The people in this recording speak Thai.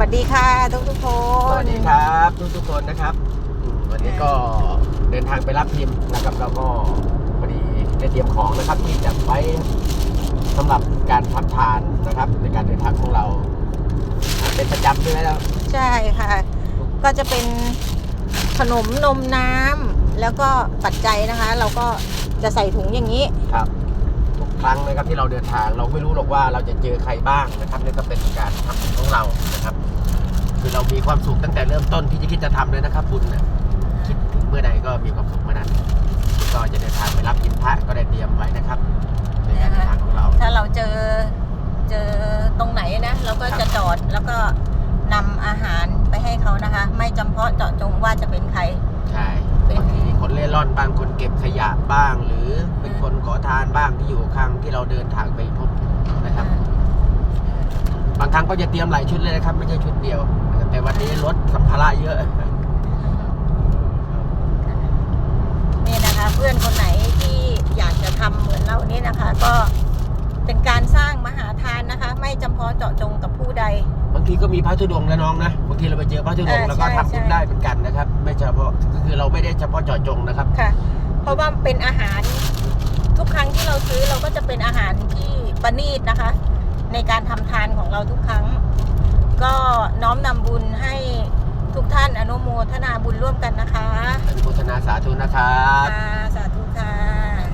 วัสดีค่ะทุกทุกๆคน สวัสดีครับทุกทุกๆคนนะครับอืมวันนี้ก็เดินทางไปรับพิมพ์นะครับแล้วก็พอดีได้เตรียมของนะครับ ที่จะไว้สำหรับการทำทานนะครับ ในการเดินทางของเราอ่าเป็นประจำใช่ไหมครับใช่ค่ะ ก็จะเป็นขนมนมน้ำแล้วก็ปัจจัยนะคะ เราก็จะใส่ถุงอย่างนี้ครับทุก ครั้งนะครับที่เราเดินทาง เราไม่รู้หรอกว่าเราจะเจอใครบ้างนะครับนี่ก็เป็นการทำบุญของเรานะครับ คือเรามีความสุขตั้งแต่เริ่มต้นที่จะคิดจะทำเลยนะครับบุญนะคิดถึงเมื่อใดก็มีความสุขเมื่อนั้น ก็จะเดินทางไปรับพิมพ์พระก็ได้เตรียมไว้นะครับในการเดินทางของเรา ถ้าเราเจอเจอตรงไหนนะเราก็ครับจะจอดแล้วก็นำอาหารไปให้เขานะคะ ไม่จำเพาะเจาะจงว่าจะเป็นใคร ใช่เป็น บางทีคนเล่ร่อนบ้างคนเก็บขยะบ้างหรือ เป็นคนขอทานบ้างที่อยู่ข้างที่เราเดินทางไปพบนะครับ บางครั้งก็จะเตรียมหลายชุดเลยนะครับ ไม่ใช่ชุดเดียวนะครับแต่วันนี้รถสัมภาระเยอะ นี่นะคะเพื่อนคนไหนที่อยากจะทำเหมือนเรานี่นะคะ ก็เป็นการสร้างมหาทานนะคะ ไม่จำเพาะเจาะจงกับผู้ใด บางทีก็มีพระธุดงค์นะน้องนะบางทีเราไปเจอพระธุดงค์เออแล้วก็ใช่ทำบุญใช่ได้เหมือนกันนะครับ ไม่เฉพาะก็คือเราไม่ได้เฉพาะเจาะจงนะครับค่ะ เพราะว่าเป็นอาหารทุกครั้งที่เราซื้อเราก็จะเป็นอาหารที่ประณีตนะคะ ในการทำทานของเราทุกครั้ง ก็น้อมนำบุญให้ทุกท่านอนุโมทนาบุญร่วมกันนะคะ อนุโมทนาสาธุนะครับค่ะสาธุค่ะ